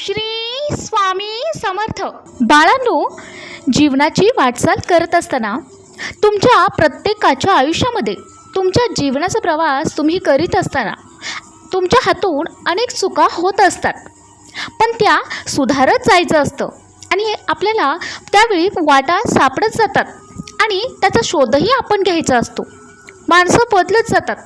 श्री स्वामी समर्थ. बाळांनो जीवनाची वाटचाल करत असताना तुमच्या प्रत्येकाच्या आयुष्यामध्ये तुमच्या जीवनाचा प्रवास तुम्ही करीत असताना तुमच्या हातून अनेक चुका होत असतात. पण त्या सुधारत जायचं असतं आणि आपल्याला त्यावेळी वाटा सापडत जातात आणि त्याचा शोधही आपण घ्यायचा असतो. माणसं बदलत जातात.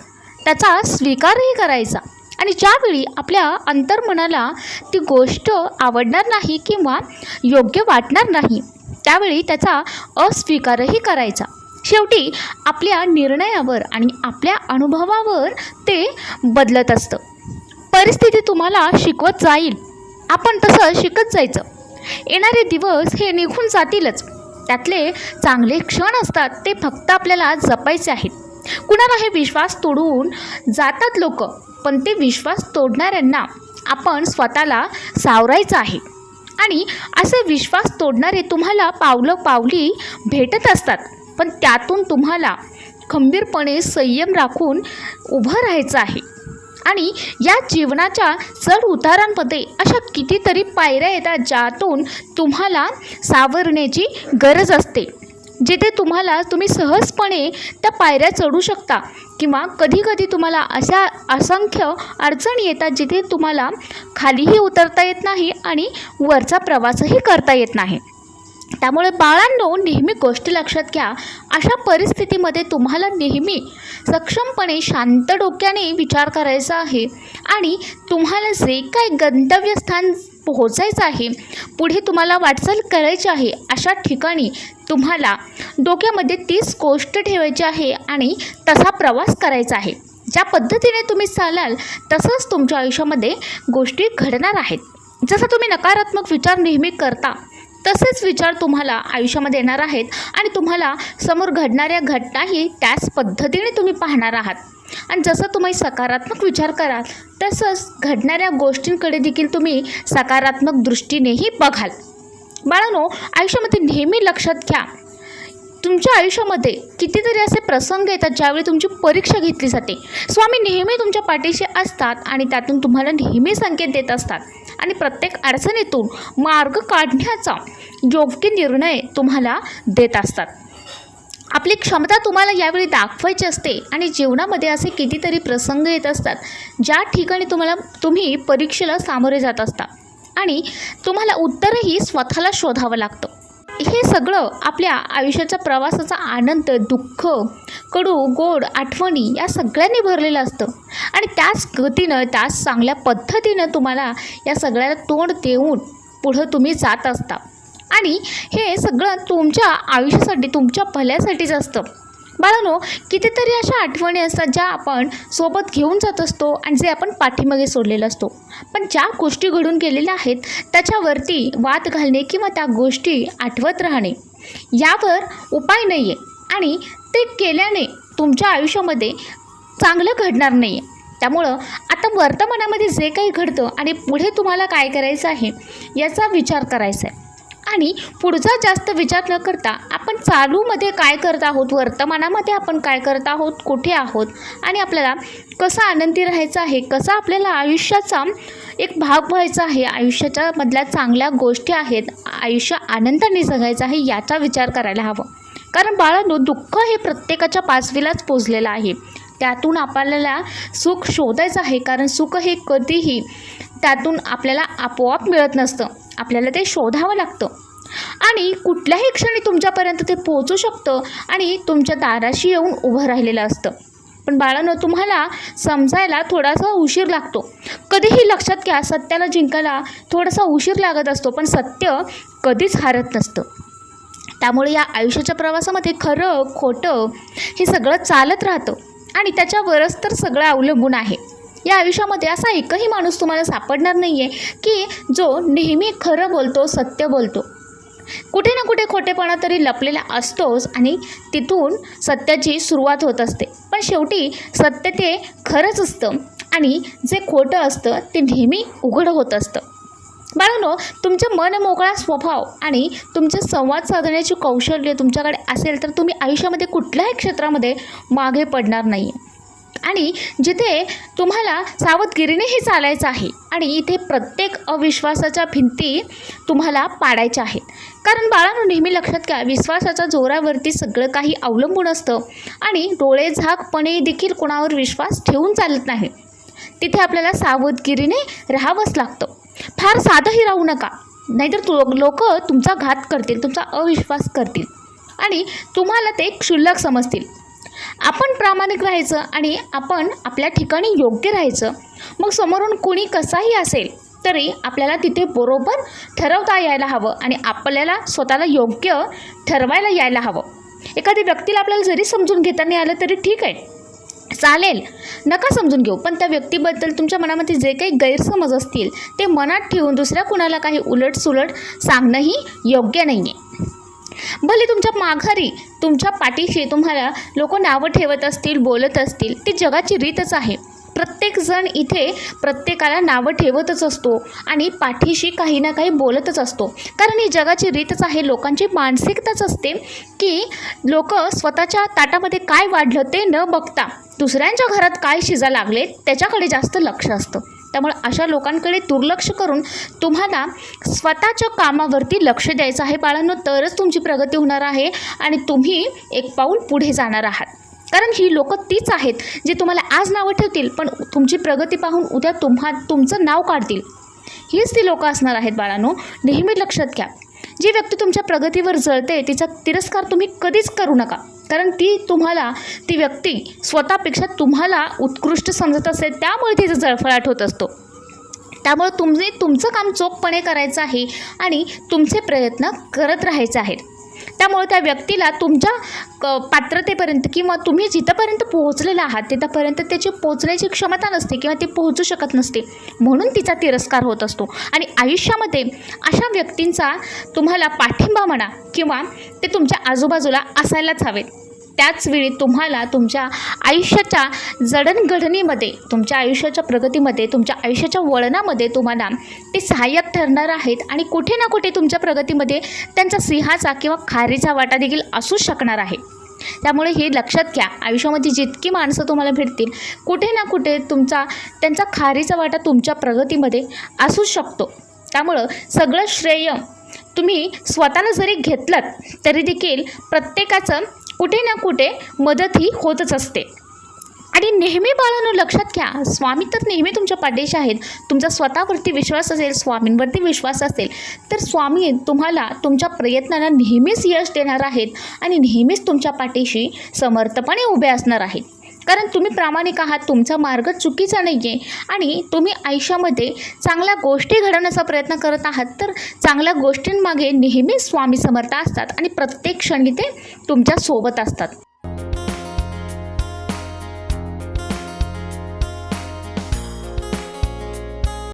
त्याचा स्वीकारही करायचा. आणि ज्यावेळी आपल्या अंतर्मनाला ती गोष्ट आवडणार नाही किंवा योग्य वाटणार नाही त्यावेळी त्याचा अस्वीकारही करायचा. शेवटी आपल्या निर्णयावर आणि आपल्या अनुभवावर ते बदलत असतं. परिस्थिती तुम्हाला शिकवत जाईल. आपण तसं शिकत जायचं. येणारे दिवस हे निघून जातीलच. त्यातले चांगले क्षण असतात ते फक्त आपल्याला जपायचे आहेत. कुणाला हे विश्वास तोडून जातात लोक. पण ते विश्वास तोडणाऱ्यांना आपण स्वतःला सावरायचं आहे. आणि असे विश्वास तोडणारे तुम्हाला पावलं पावली भेटत असतात पण त्यातून तुम्हाला खंबीरपणे संयम राखून उभं राहायचं आहे. आणि या जीवनाच्या चढ उतारांमध्ये अशा कितीतरी पायऱ्या येतात ज्यातून तुम्हाला सावरण्याची गरज असते. जिथे तुम्हाला तुम्ही सहजपणे त्या पायऱ्या चढू शकता किंवा कधीकधी तुम्हाला अशा असंख्य अडचणी येतात जिथे तुम्हाला खालीही उतरता येत नाही आणि वरचा प्रवासही करता येत नाही. त्यामुळे बाळांनो नेहमी गोष्टी लक्षात घ्या. अशा परिस्थितीमध्ये तुम्हाला नेहमी सक्षमपणे शांत डोक्याने विचार करायचा आहे आणि तुम्हाला जे काही गंतव्यस्थान पोहोचायचं आहे. पुढे तुम्हाला वाटचाल करायची आहे. अशा ठिकाणी तुम्हाला डोक्यामध्ये तीच गोष्ट ठेवायची आहे आणि तसा प्रवास करायचा आहे. ज्या पद्धतीने तुम्ही चालाल तसंच तुमच्या आयुष्यामध्ये गोष्टी घडणार आहेत. जसं तुम्ही नकारात्मक विचार नेहमी करता तसेच विचार तुम्हाला आयुष्यामध्ये येणार आहेत आणि तुम्हाला समोर घडणाऱ्या घटनाही त्याच पद्धतीने तुम्ही पाहणार आहात. आणि जसं तुम्ही सकारात्मक विचार कराल तसंच घडणाऱ्या गोष्टींकडे देखील तुम्ही सकारात्मक दृष्टीनेही बघाल. बाळांनो आयुष्यामध्ये नेहमी लक्षात घ्या तुमच्या आयुष्यामध्ये कितीतरी असे प्रसंग येतात ज्यावेळी तुमची परीक्षा घेतली जाते. स्वामी नेहमी तुमच्या पाठीशी असतात आणि त्यातून तुम्हाला नेहमी संकेत देत असतात. आणि प्रत्येक अडचणीतून मार्ग काढण्याचा योग्य निर्णय तुम्हाला देत असतात. आपली क्षमता तुम्हाला यावेळी दाखवायची असते आणि जीवनामध्ये असे कितीतरी प्रसंग येत असतात ज्या ठिकाणी तुम्हाला तुम्ही परीक्षेला सामोरे जात असता. आणि तुम्हाला उत्तरही स्वतःला शोधावं लागतं. हे सगळं आपल्या आयुष्याच्या प्रवासाचा आनंद दुःख कडू गोड आठवणी या सगळ्यांनी भरलेलं असतं. आणि त्याच गतीनं त्याच चांगल्या पद्धतीनं तुम्हाला या सगळ्याला तोंड देऊन पुढं तुम्ही जात असता. आणि हे सगळं तुमच्या आयुष्यासाठी तुमच्या भल्यासाठीच असतं. बाळांनो कितीतरी अशा आठवणी असतात ज्या आपण सोबत घेऊन जात असतो आणि जे आपण पाठीमागे सोडलेलं असतो. पण ज्या गोष्टी घडून गेलेल्या आहेत त्याच्यावरती वाद घालणे किंवा त्या गोष्टी आठवत राहणे यावर उपाय नाही आहे आणि ते केल्याने तुमच्या आयुष्यामध्ये चांगलं घडणार नाही आहे त्यामुळं आता वर्तमानामध्ये जे काही घडतं आणि पुढे तुम्हाला काय करायचं आहे याचा विचार करायचा आहे आणि पुढचा जास्त विचार न करता आपण चालूमध्ये काय करत आहोत वर्तमानामध्ये आपण काय करत आहोत कुठे आहोत आणि आपल्याला कसा आनंदी राहायचा आहे कसा आपल्याला आयुष्याचा एक भाग व्हायचा आहे आयुष्याच्या मधल्या चांगल्या गोष्टी आहेत आयुष्य आनंदाने जगायचं आहे याचा विचार करायला हवा. कारण बाळांनो दुःख हे प्रत्येकाच्या पाचवीलाच पोचलेलं आहे. त्यातून आपल्याला सुख शोधायचं आहे. कारण सुख हे कधीही त्यातून आपल्याला आपोआप मिळत नसतं. आपल्याला ते शोधावं लागतं. आणि कुठल्याही क्षणी तुमच्यापर्यंत ते पोहोचू शकतं आणि तुमच्या दाराशी येऊन उभं राहिलेलं असतं. पण बाळानं तुम्हाला समजायला थोडासा उशीर लागतो. कधीही लक्षात घ्या सत्याला जिंकायला थोडासा उशीर लागत असतो पण सत्य कधीच हारत नसतं. त्यामुळे या आयुष्याच्या प्रवासामध्ये खरं खोटं हे सगळं चालत राहतं. आणि त्याच्यावरच तर सगळं अवलंबून आहे. या आयुष्यामध्ये असा एकही माणूस तुम्हाला सापडणार नाही आहे की जो नेहमी खरं बोलतो सत्य बोलतो. कुठे ना कुठे खोटेपणा तरी लपलेला असतोच आणि तिथून सत्याची सुरुवात होत असते. पण शेवटी सत्य ते खरंच असतं आणि जे खोटं असतं ते नेहमी उघड होत असतं. बाळांनो तुमचं मन मोकळा स्वभाव आणि तुमचे संवाद साधण्याची कौशल्य तुमच्याकडे असेल तर तुम्ही आयुष्यामध्ये कुठल्याही क्षेत्रामध्ये मागे पडणार नाही आणि जिथे तुम्हाला सावधगिरीनेही चालायचं आहे आणि इथे प्रत्येक अविश्वासाच्या भिंती तुम्हाला पाडायच्या आहेत. कारण बाळांनो नेहमी लक्षात घ्या विश्वासाच्या जोरावरती सगळं काही अवलंबून असतं आणि डोळे झाकपणे देखील कोणावर विश्वास ठेवून चालत नाही. तिथे आपल्याला सावधगिरीने राहावंच लागतं. फार साधंही राहू नका. नाहीतर तु लोक तुमचा घात करतील तुमचा अविश्वास करतील आणि तुम्हाला ते क्षुल्लक समजतील. आपण प्रामाणिक राहायचं आणि आपण आपल्या ठिकाणी योग्य राहायचं. मग समोरून कोणी कसाही असेल तरी आपल्याला तिथे बरोबर ठरवता यायला हवं आणि आपल्याला स्वतःला योग्य ठरवायला यायला हवं. एखाद्या व्यक्तीला आपल्याला जरी समजून घेता नाही आलं तरी ठीक आहे. चालेल नका समजून घेऊ पण त्या व्यक्तीबद्दल तुमच्या मनामध्ये जे काही गैरसमज असतील ते मनात ठेवून दुसऱ्या कुणाला काही उलटसुलट सांगणंही योग्य नाही आहे भले तुमच्या माघारी तुमच्या पाठीशी तुम्हाला लोक नावं ठेवत असतील बोलत असतील ती जगाची रीतच आहे. प्रत्येकजण इथे प्रत्येकाला नावं ठेवतच असतो आणि पाठीशी काही ना काही बोलतच असतो. कारण ही जगाची रीतच आहे लोकांची मानसिकताच असते की लोक स्वतःच्या ताटामध्ये काय वाढलं ते न बघता दुसऱ्यांच्या घरात काय शिजा लागले त्याच्याकडे जास्त लक्ष असतं. त्यामुळे अशा लोकांकडे दुर्लक्ष करून तुम्हाला स्वतःच्या कामावरती लक्ष द्यायचं आहे बाळांनो तरच तुमची प्रगती होणार आहे आणि तुम्ही एक पाऊल पुढे जाणार आहात. कारण ही लोकं तीच आहेत जे तुम्हाला आज नावं ठेवतील पण तुमची प्रगती पाहून उद्या तुम्हा तुमचं नाव काढतील. हीच ती लोकं असणार आहेत बाळांनो नेहमी लक्षात घ्या. जी व्यक्ती तुमच्या प्रगतीवर जळते तिचा तिरस्कार तुम्ही कधीच करू नका. कारण ती तुम्हाला ती व्यक्ती स्वतःपेक्षा तुम्हाला उत्कृष्ट समजत असेल त्यामुळे तिचा जळफळाट होत असतो. त्यामुळे तुम्ही तुमचं काम चोखपणे करायचं आहे आणि तुमचे प्रयत्न करत राहायचे आहेत. त्यामुळे त्या व्यक्तीला तुमच्या क पात्रतेपर्यंत किंवा तुम्ही जिथंपर्यंत पोहोचलेला आहात तिथंपर्यंत त्याची पोहोचण्याची क्षमता नसते किंवा ती पोहोचू शकत नसते. म्हणून तिचा तिरस्कार होत असतो. आणि आयुष्यामध्ये अशा व्यक्तींचा तुम्हाला पाठिंबा म्हणा किंवा ते तुमच्या आजूबाजूला असायलाच हवेत. त्याचवेळी तुम्हाला तुमच्या आयुष्याच्या जडणघडणीमध्ये तुमच्या आयुष्याच्या प्रगतीमध्ये तुमच्या आयुष्याच्या वळणामध्ये तुम्हाला ते सहाय्यक ठरणार आहेत आणि कुठे ना कुठे तुमच्या प्रगतीमध्ये त्यांचा सिंहाचा किंवा खारीचा वाटा देखील असू शकणार आहे. त्यामुळे हे लक्षात घ्या आयुष्यामध्ये जितकी माणसं तुम्हाला भेटतील कुठे ना कुठे तुमचा त्यांचा खारीचा वाटा तुमच्या प्रगतीमध्ये असू शकतो. त्यामुळं सगळं श्रेय तुम्ही स्वतःला जरी घेतलं तरी देखील प्रत्येकाचं कुठे ना कुठे मदत ही होतच असते. आणि नेहमी बाळांनो लक्षात घ्या स्वामी तर नेहमी तुमच्या पाठीशी आहेत. तुमचा स्वतःवरती विश्वास असेल स्वामींवरती विश्वास असेल तर स्वामी तुम्हाला तुमच्या प्रयत्नांना नेहमीच यश देणार आहेत आणि नेहमीच तुमच्या पाठीशी समर्थपणे उभे असणार आहेत. कारण तुम्ही प्रामाणिक आहात तुमचा मार्ग चुकीचा नाही आहे आणि तुम्ही आयुष्यामध्ये चांगल्या गोष्टी घडवण्याचा प्रयत्न करत आहात तर चांगल्या गोष्टींमागे नेहमीच स्वामी समर्थ असतात आणि प्रत्येक क्षणी ते तुमच्यासोबत असतात.